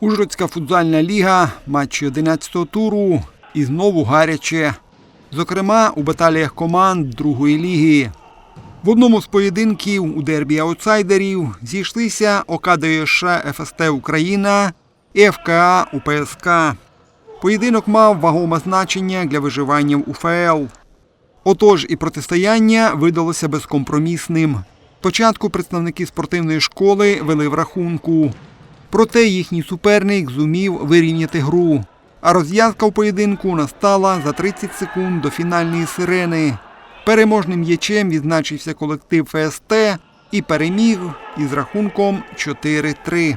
Ужгородська футзальна ліга, матчі 11-го туру і знову гаряче. Зокрема, у баталіях команд другої ліги. В одному з поєдинків у дербі аутсайдерів зійшлися ОКДШ ФСТ Україна і ФКА УПСК. Поєдинок мав вагоме значення для виживання в УФЛ. Отож і протистояння видалося безкомпромісним. Спочатку представники спортивної школи вели в рахунку. Проте їхній суперник зумів вирівняти гру. А розв'язка в поєдинку настала за 30 секунд до фінальної сирени. Переможним ячем відзначився колектив ФСТ і переміг із рахунком 4-3.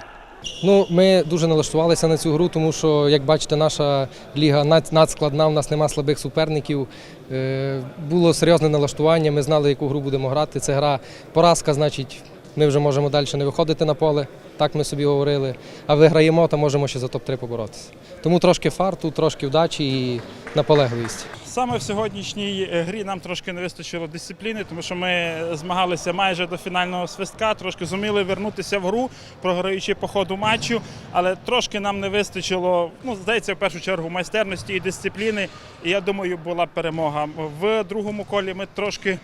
Ну, ми дуже налаштувалися на цю гру, тому що, як бачите, наша ліга надскладна, у нас нема слабих суперників. Е, Було серйозне налаштування, ми знали, яку гру будемо грати. Це гра поразка, значить, ми вже можемо далі не виходити на поле. Так ми собі говорили. А виграємо, то можемо ще за топ-3 поборотися. Тому трошки фарту, трошки вдачі і наполегливість. Саме в сьогоднішній е, грі нам трошки не вистачило дисципліни, тому що ми змагалися майже до фінального свистка, трошки зуміли вернутися в гру, програючи по ходу матчу, але трошки нам не вистачило, ну, здається, в першу чергу майстерності і дисципліни. І я думаю, була перемога. В другому колі ми трошки.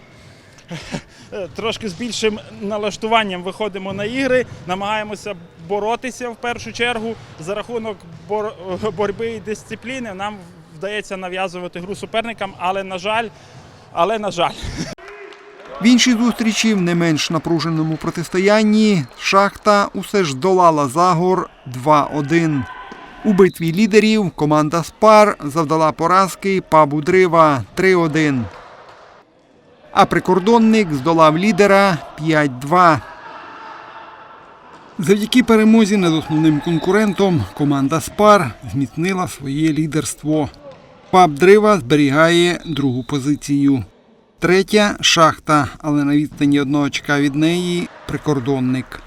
Трошки з більшим налаштуванням виходимо на ігри, намагаємося боротися в першу чергу. За рахунок бор- боротьби і дисципліни нам вдається нав'язувати гру суперникам, але на жаль, але на жаль. В іншій зустрічі в не менш напруженому протистоянні шахта усе ж долала Загор 2-1. У битві лідерів команда Спар завдала поразки пабу Дрива 3-1. А прикордонник здолав лідера 5-2. Завдяки перемозі над основним конкурентом команда Спар зміцнила своє лідерство. Паб Дрива зберігає другу позицію. Третя шахта, але на відстані одного очка від неї прикордонник.